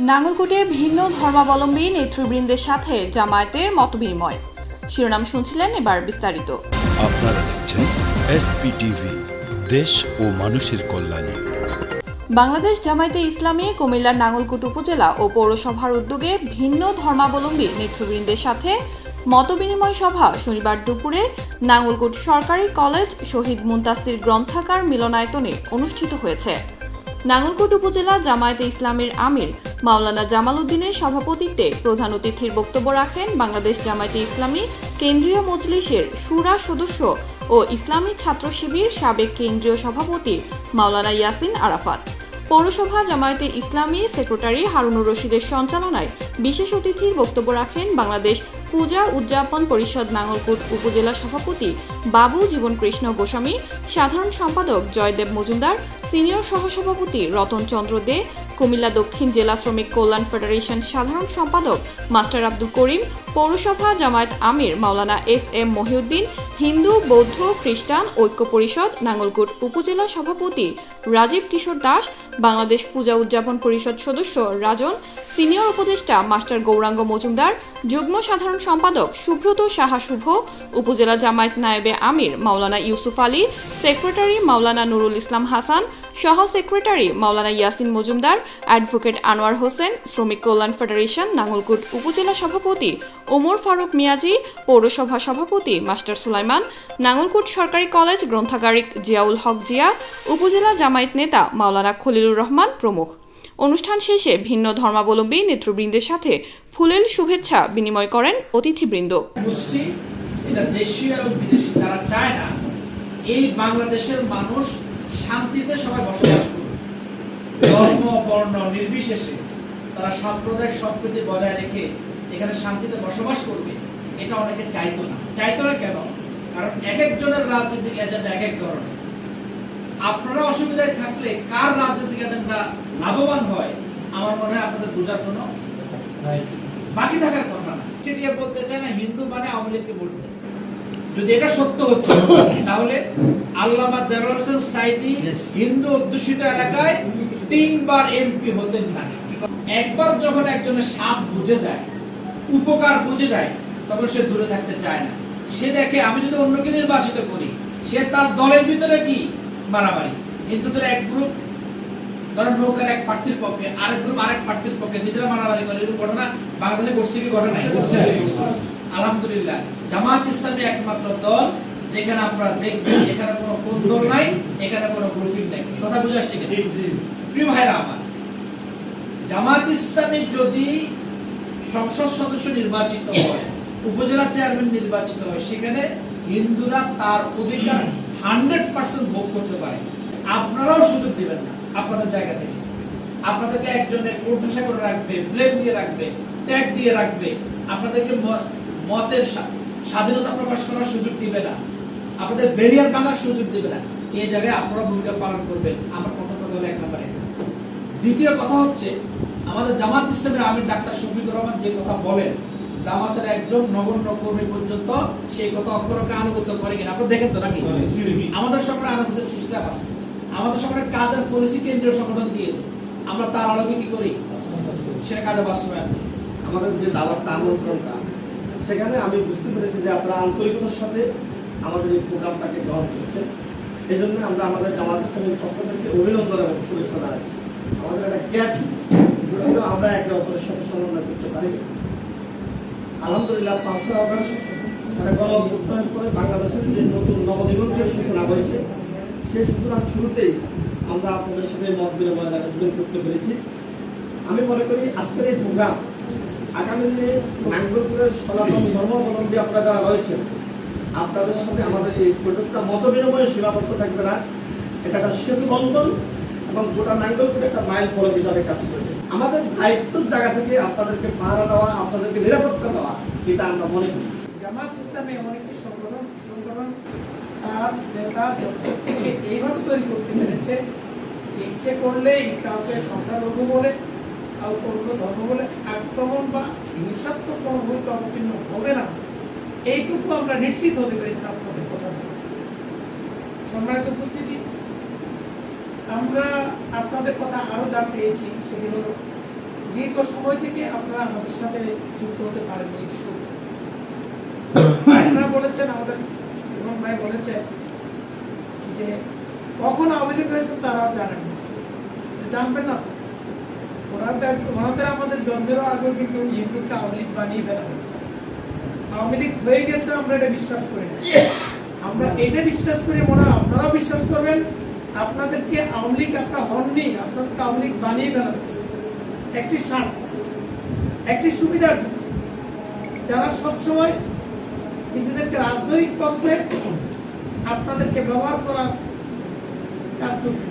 নাঙ্গলকোটে ভিন্ন ধর্মাবলম্বী নেতৃবৃন্দের সাথে জামায়াতের মতবিনিময়। শিরোনাম শুনছিলেন এবার বিস্তারিত। আপনারা দেখছেন এসপিটিভি দেশ ও মানুষের কল্যাণে। বাংলাদেশ জামায়াতে ইসলামী কুমিল্লার নাঙ্গলকোট উপজেলা ও পৌরসভার উদ্যোগে ভিন্ন ধর্মাবলম্বী নেতৃবৃন্দের সাথে মতবিনিময় সভা শনিবার দুপুরে নাঙ্গলকোট সরকারি কলেজ শহীদ মুন্তাসির গ্রন্থাগার মিলনায়তনে অনুষ্ঠিত হয়েছে। নাঙ্গলকোট উপজেলা জামায়াতে ইসলামের আমির মাওলানা জামাল উদ্দিনের সভাপতিত্বে প্রধান অতিথির বক্তব্য রাখেন বাংলাদেশ জামায়াতে ইসলামী কেন্দ্রীয় মজলিসের সুরা সদস্য ও ইসলামী ছাত্র শিবির সাবেক কেন্দ্রীয় সভাপতি মাওলানা ইয়াসিন আরাফাত। পৌরসভা জামায়াতে ইসলামী সেক্রেটারি হারুনুর রশিদের সঞ্চালনায় বিশেষ অতিথির বক্তব্য রাখেন বাংলাদেশ পূজা উদযাপন পরিষদ নাঙ্গলকোট উপজেলা সভাপতি বাবু জীবন কৃষ্ণ গোস্বামী, সাধারণ সম্পাদক জয়দেব মজুমদার, সিনিয়র সহসভাপতি রতন চন্দ্র দে কুমিল্লা দক্ষিণ জেলা শ্রমিক কল্যাণ ফেডারেশন সাধারণ সম্পাদক মাস্টার আব্দুল করিম, পৌরসভা জামায়াত আমির মাওলানা এস এম মহিউদ্দিন, হিন্দু, বৌদ্ধ, খ্রিস্টান ঐক্য পরিষদ, নাঙ্গলকোট উপজেলা সভাপতি রাজীব কিশোর দাস, বাংলাদেশ পূজা উদযাপন পরিষদ সদস্য রাজন, সিনিয়র উপদেষ্টা মাস্টার গৌরাঙ্গ মজুমদার, যুগ্ম সাধারণ সম্পাদক সুব্রত সাহা শুভ, উপজেলা জামায়াত নায়েবে আমির মাওলানা ইউসুফ আলী, সেক্রেটারি মাওলানা নুরুল ইসলাম হাসান সহ সেক্রেটারি মাওলানা ইয়াসিন মজুমদার, অ্যাডভোকেট আনোয়ার হোসেন, শ্রমিক কল্যাণ ফেডারেশন নাঙ্গলকোট উপজেলা সভাপতি ওমর ফারুক মিয়াজি, পৌরসভা সভাপতি মাস্টার সুলাইমান, নাঙ্গলকোট সরকারি কলেজ গ্রন্থাগারিক জিয়াউল হক জিয়া, উপজেলা জামায়াত নেতা মাওলানা খলিলুর রহমান প্রমুখ। অনুষ্ঠান শেষে ভিন্ন ধর্মাবলম্বী নেতৃবৃন্দের সাথে ফুলেল শুভেচ্ছা বিনিময় করেন অতিথিবৃন্দ। এটা দেশীয় এবং বিদেশি, তারা চায় না। এই বাংলাদেশের মানুষ শান্তিতে সবাই বসবাস করবে ধর্ম বর্ণ নির্বিশেষে তারা সাম্প্রদায়িক সম্প্রীতি বজায় রেখে এখানে শান্তিতে বসবাস করবে এটা অনেকে চাইতো না। চাইতো না কেন? কারণ এক একজনের রাজনৈতিক এজেন্ডা এক এক ধরনের। আপনারা অসুবিধায় থাকলে কার রাজনৈতিক এজেন্ডা লাভবান হয় আমার মনে হয় আপনাদের বোঝার কোনো বাকি থাকার কথা না। চিঠিয়ে বলতে চায় না হিন্দু মানে আওয়ামী লীগকে ভোট দেয়। যদি এটা সত্য হতো তাহলে আল্লামা দেলোয়ার হোসেন সাইদি হিন্দু অধ্যুষিত এলাকায় তিনবার এমপি হতেন না। একবার যখন একজনের সাপ বুঝে যায় উপকার বুঝে যায় তখন সে দূরে থাকতে চায় না। সে দেখে আমি যদি অন্যকে নির্বাচিত করি সে তার দলের ভিতরে কি? মারামারি। হিন্দুদের এক গ্রুপ ধরেন নৌকার এক প্রার্থীর পক্ষে আরেক গ্রুপ আরেক প্রার্থীর পক্ষে নিজেরা মারামারি করে এরকম ঘটনা বাংলাদেশে ঘটছে কি ঘটনা নাই? আলহামদুলিল্লাহ। জামাত ইসলামী একমাত্র দল যেখানে আপনারা দেখবেন এখানে কোনো কোন্দল নাই এখানে কোনো গ্রুপিং নাই। কথা বুঝে আসছে কি প্রিয় ভাইরা আমার জামাত ইসলামী যদি সংসদ সদস্য নির্বাচিত হয় উপজেলা চেয়ারম্যান নির্বাচিত হয় সেখানে হিন্দুরা তার অধিকার হান্ড্রেড পার্সেন্ট ভোগ করতে পারে। আপনারাও সুযোগ দিবেন না আপনাদের জায়গা থেকে। আপনাদেরকে একজনের কোর্ঠাসা করে রাখবে ব্লেম দিয়ে রাখবে ট্যাগ দিয়ে রাখবে। আপনাদেরকে মতের স্বাধীনতা প্রকাশ করার সুযোগ দিবে না। আপনাদের ব্যারিয়ার ভাঙার সুযোগ দিবে না। এই জায়গায় আপনারা ভূমিকা পালন করবেন। আমার প্রথম কথা হলো এক নম্বরে। দ্বিতীয় কথা হচ্ছে, আমাদের জামাত ইসলামের আমির ডাক্তার শফিকুর রহমান যে কথা বলেন, জামাতের একজন নগণ্য কর্মী পর্যন্ত সেই কথা অক্ষরকে আনুগত্য করে কিনা, আপনারা দেখেন তো নাকি? আমাদের সরকার আনুগত্য সিস্টেম আছে। আমাদের সরকারের কাজের পলিসি কেন্দ্রীয় সংগঠন দিয়ে আমরা তার আলোকে কি করি? সেটা কাজে বাস্তবায়ন। আমাদের যে দাবারটা আমন্ত্রণটা সেখানে আমি বুঝতে পেরেছি যে আপনারা আন্তরিকতার সাথে আমাদের এই প্রোগ্রামটাকে গ্রহণ করছেন। এই জন্য আমরা আমাদের জামাত ইসলামের পক্ষ থেকে অভিনন্দন এবং শুভেচ্ছা জানাচ্ছি। আমাদের একটা গ্যাপ আমরা একে অপরের সাথে সমন্বয় করতে পারি আলহামদুলিল্লাহ পাঁচটা আগস্ট একটা গণ অভ্যুত্থানের পরে বাংলাদেশের যে নতুন নবদিগন্তের সূচনা হয়েছে, সেই সূচনার শুরুতেই আমরা আপনাদের সাথে মত বিনিময় করতে পেরেছি। আমি মনে করি আজকের এই প্রোগ্রাম আগামী দিনে নাঙ্গলপুরের সনাতন ধর্মাবলম্বী আপনারা যারা রয়েছেন, আপনাদের সাথে আমাদের এই প্রোজেক্টটা মত বিনিময়ে সীমাবদ্ধ থাকবে না। এটা একটা সেতু বন্ধন এবং গোটা নাঙ্গলপুরে একটা মাইল ফলক হিসাবে কাজ করবে। আমাদের দায়িত্বের জায়গা থেকে আপনাদেরকে পাহারা দেওয়া, আপনাদেরকে নিরাপত্তা দেওয়া, এটা আমরা মনে করি। জামাত ইসলামী এমন একটি সংগঠন সংগঠন তার নেতা, জনশক্তিকে এইভাবে তৈরি করতে পেরেছে ইচ্ছে করলেই কাউকে সংখ্যালঘু বলে অন্য ধর্ম বলে আক্রমণ বা হিংসাত্মক কোনো ভূমিকা অবতীর্ণ হবে না। এইটুকু আমরা নিশ্চিত হতে পেরেছি আপনাদের কথা সম্মানিত উপস্থিতি, আমরা আপনাদের কথা আরও যা পেয়েছি সেটি হলো দীর্ঘ সময় থেকে আপনারা আমাদের সাথে যুক্ত হতে এটি সত্য আপনারা বলেছেন আমাদের, এবং ভাই বলেছে যে কখন আওয়ামী লীগ হয়েছে তারাও জানেন জানবেন না তো? ওনাদের আমাদের আগেও কিন্তু হিন্দুকে আওয়ামী বানিয়ে ফেলা হয়েছে। আওয়ামী লীগ হয়ে গেছে, আমরা এটা বিশ্বাস করি আমরা এটা বিশ্বাস করি মনে আপনারাও বিশ্বাস করবেন, আপনাদেরকে আওয়ামী লীগ আপনারা হননি আপনাদেরকে আওয়ামী লীগ বানিয়ে ফেলা হয়েছে। একটি স্বার্থ, একটি সুবিধার জন্য। যারা সবসময় নিজেদেরকে রাজনৈতিক প্রশ্নে আপনাদেরকে ব্যবহার করার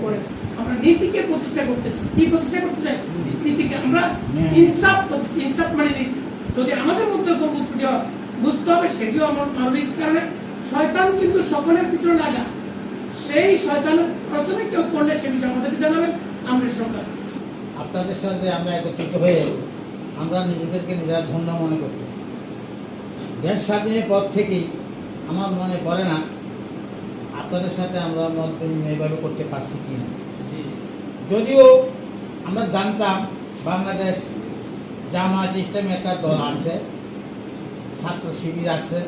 করেছে। আমরা নীতিকে প্রতিষ্ঠা করতে চাই। কি প্রতিষ্ঠা করতে চাই? নীতিকে আমরা ইনসাফ প্রতিষ্ঠা ইনসাফ মানে নীতি। যদি আমাদের মধ্যে কোনো ত্রুটি হয় বুঝতে হবে সেটিও আমার মানবিক কারণে। শয়তান কিন্তু সকলের পিছনে লাগা। সেই শয়তানের রচনা কেউ করলে সে বিষয়ে আমাদেরকে জানাবেন। আমরা সরকার আপনাদের সাথে আমরা একত্রিত হয়ে আমরা নিজেদেরকে নিজেরা ধন্য মনে করতেছি। দেশ স্বাধীনের পর থেকেই আমার মনে পড়ে না আপনাদের সাথে আমরা মত এভাবে করতে পারছি কি না যদিও আমরা জানতাম বাংলাদেশ জামায়াত ইসলামী একটা দল আছে ছাত্র শিবির আছে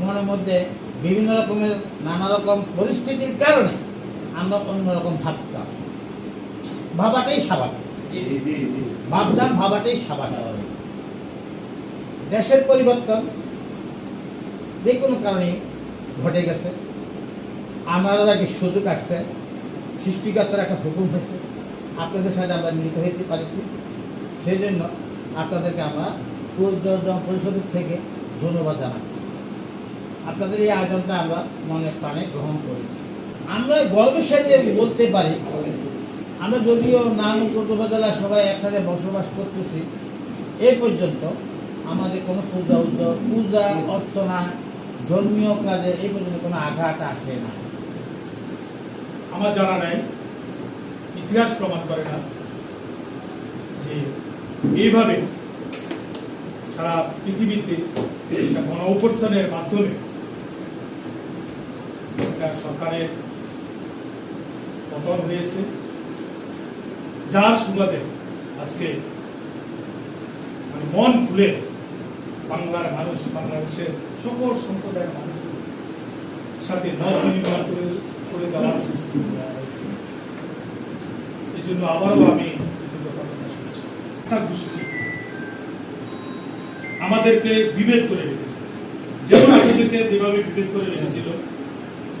মনের মধ্যে বিভিন্ন রকমের নানা রকম পরিস্থিতির কারণে আমরা অন্যরকম ভাবতাম। ভাবাটাই স্বাভাবিক। ভাবলাম ভাবাটাই স্বাভাবিক। দেশের পরিবর্তন যে কোনো কারণে ঘটে গেছে। আমারও একটা সুযোগ আসছে, সৃষ্টিকর্তার একটা হুকুম হয়েছে। আপনাদের সাথে আমরা মিলিত হইতে পারছি। সেই জন্য আপনাদেরকে আমরা পরিষদের থেকে ধন্যবাদ জানাচ্ছি। আপনাদের এই আয়োজনটা আমরা মনে প্রাণে গ্রহণ করেছি। আমরা গর্বের সাথে বলতে পারি, আমরা যদিও নাম উপজেলা সবাই একসাথে বসবাস করতেছি এই পর্যন্ত আমাদের কোনো পূজা উদ্যোগ, পূজা অর্চনা, ধর্মীয় কাজে এই পর্যন্ত কোনো আঘাত আসে না আমার জানা নাই, ইতিহাস প্রমাণ করে না যে এইভাবে সারা পৃথিবীতে একটা গণ অভ্যুত্থানের মাধ্যমে একটা সরকারের পতন হয়েছে, যার সুবাদে আজকে মানে মন খুলে বাংলার মানুষ, বাংলাদেশের সকল সম্প্রদায়ের মানুষ সাথে মত বিনিময় করে করে দেওয়ার এই জন্য আবারও আমি গোষ্ঠী আমাদেরকে বিভেদ করে রেখেছে। যেমন আপনাদেরকে যেভাবে বিভেদ করে রেখেছিল,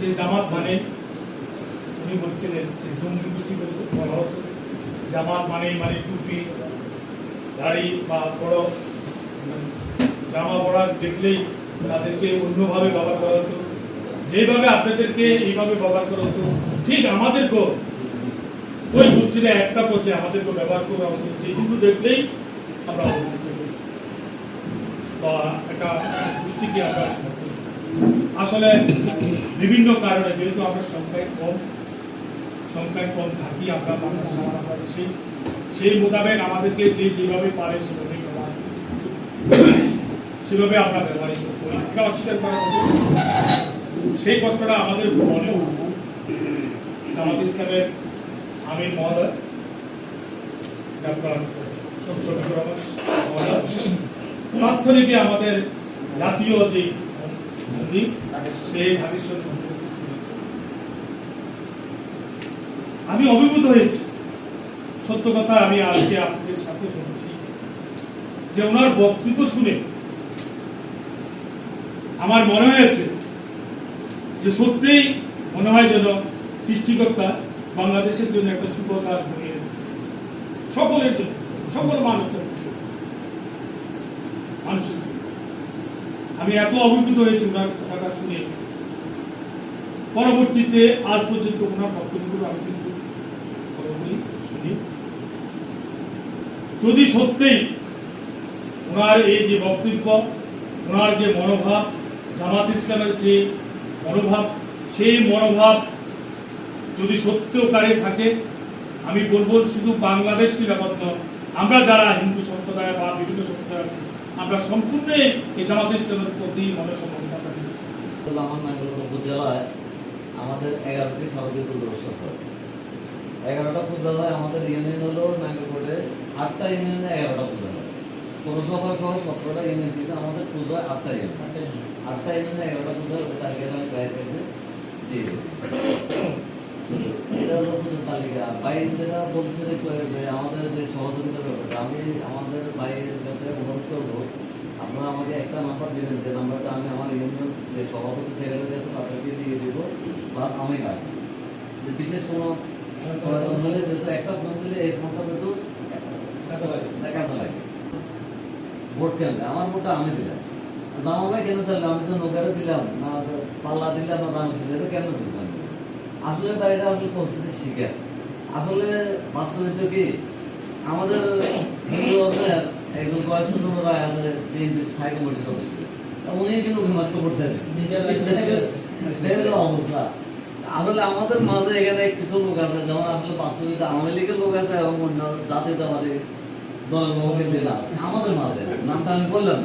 যে জামাত মানে উনি বলছিলেন যে জঙ্গি গোষ্ঠী করে বলা হতো। জামাত মানে মানে টুপি, দাড়ি বা বড়, জামা পড়া দেখলেই তাদেরকে অন্যভাবে ব্যবহার করা হতো। যেভাবে আপনাদেরকে এইভাবে ব্যবহার করা হতো, ঠিক আমাদেরকেও। ওই গোষ্ঠীরা একটা পর্যায়ে আমাদেরকে ব্যবহার করা হতো, যে হিন্দু দেখলেই আমরা বা একটা গোষ্ঠীকে আমরা আসলে বিভিন্ন কারণে, যেহেতু আমরা সংখ্যায় কম সংখ্যায় কম থাকি আমরা আমার বাংলাদেশে, সেই মোতাবেক আমাদেরকে যে যেভাবে পারে সেভাবে ব্যবহার সেভাবে আমরা ব্যবহৃত করি। এটা অস্বীকার করা সেই কষ্টটা আমাদের মনে হচ্ছে। জামাত ইসলামের আমির মহোদয়, ডাক্তার শফিকুর আমাদের জাতীয় যে আমি অভিভূত হয়েছি। সত্য কথা আমি আজকে আপনাদের সাথে বলছি যে ওনার বক্তব্য শুনে আমার মনে হয়েছে যে সত্যিই মনে হয় যেন সৃষ্টিকর্তা বাংলাদেশের জন্য একটা সুপ্রকাশ বনিয়ে এনেছে। সকলের জন্য, সকল মানুষ মানুষের জন্য। আমি এত অভিভূত হয়েছি ওনার কথাটা শুনে। পরবর্তীতে আজ পর্যন্ত ওনার বক্তব্যগুলো আমি কিন্তু পুরোপুরি শুনি যদি সত্যিই ওনার এই যে বক্তব্য, ওনার যে মনোভাব, জামাত ইসলামের যে মনোভাব, সেই মনোভাব যদি সত্যকারে থাকে, আমি বলব শুধু বাংলাদেশ নিরাপদ আমরা যারা হিন্দু সম্প্রদায় বা বিভিন্ন সম্প্রদায় আছে, আমরা সম্পূর্ণ এই জামাত ইসলামের প্রতি আমার নাঙ্গলকোট উপজেলায় আমাদের এগারোটি স্বাভাবিক পরিদর্শক হয় এগারোটা পূজা হয় আমাদের ইউনিয়ন হলো নাঙ্গলকোটে আটটা ইউনিয়নে এগারোটা পূজা পৌরসভা সহ সতেরোটা ইউনিয়ন থেকে আমাদের পুজো আটটা ইউনিয়ন আটটা ইউনিয়নে এগারোটা পূজা তালিকা। আমাদের যে সহযোগিতার আমি আমাদের বাইরের কাছে অনুরোধ করব, আপনারা আমাকে একটা নাম্বার দিবেন। যে নাম্বারটা আমি আমার ইউনিয়ন যে সভাপতি সেক্রেটারি আছে দিয়ে দিব। প্লাস আমি যে বিশেষ কোনো একটা ফোন দিলে এই ফোনটা যেহেতু কাজে লাগে ভোট কেন্দ্রে আমার ভোটটা আমি দিলাম। ভাই কেন দিলাম আমি তো নৌকারে দিলাম না পাল্লা দিলাম না এটা কেন দিলাম? আসলে আসলে পরিস্থিতি শিকার। আসলে বাস্তবিত কি? আমাদের হিন্দু ধর্মের একজন বয়স্ক আছে স্থায়ী কমিটির সদস্য। উনি কিন্তু অভিমত করছেন অবস্থা। আসলে আমাদের মাঝে এখানে কিছু লোক আছে যেমন আসলে বাস্তবিক আওয়ামী লীগের লোক আছে এবং অন্য জাতীয়তাবাদী দলের দিন আছে আমাদের মাঝে। নামটা আমি বললাম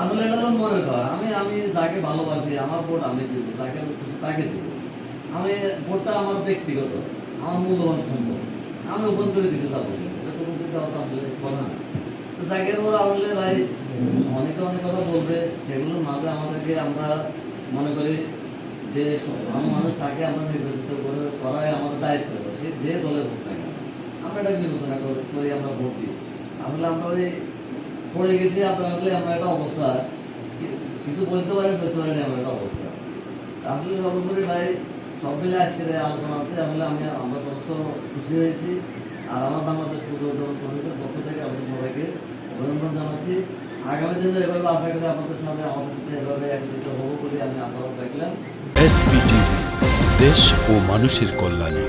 আসলে এটা হলো মনে কর আমি আমি যাকে ভালোবাসি, আমার ভোট আমি দিব, যাকে খুশি তাকে দিব। আমি ভোটটা আমার ব্যক্তিগত, আমার মূল্যবান সম্পদ। আমি করে দিতে যাব আসলে কথা না। যাকে ওরা আসলে ভাই, অনেকে অনেক কথা বলবে। সেগুলোর মাঝে আমাদেরকে আমরা মনে করি যে সব মানুষ তাকে আমরা নির্বাচিত করে, করাই আমাদের দায়িত্ব। সে যে দলে ভোট কেন, আমরা এটা বিবেচনা করি, আমরা ভোট দিই। আসলে আমরা ওই পড়ে গেছি আমরা আসলে আমরা একটা অবস্থা। কিছু বলতে পারি সত্যি পারি না এমন একটা অবস্থা। আসলে ভাই, সব মিলে আজকের আলোচনাতে আসলে আমি, আমরা যথেষ্ট খুশি হয়েছি। আর আমার বাংলাদেশ পুজোজন কমিটির পক্ষ থেকে সবাইকে অভিনন্দন জানাচ্ছি। আগামী দিনে এভাবে আশা করি আপনাদের সাথে আমাদের এভাবে একত্রিত হব বলে আমি আশাবাদ রাখলাম। দেশ ও মানুষের কল্যাণে।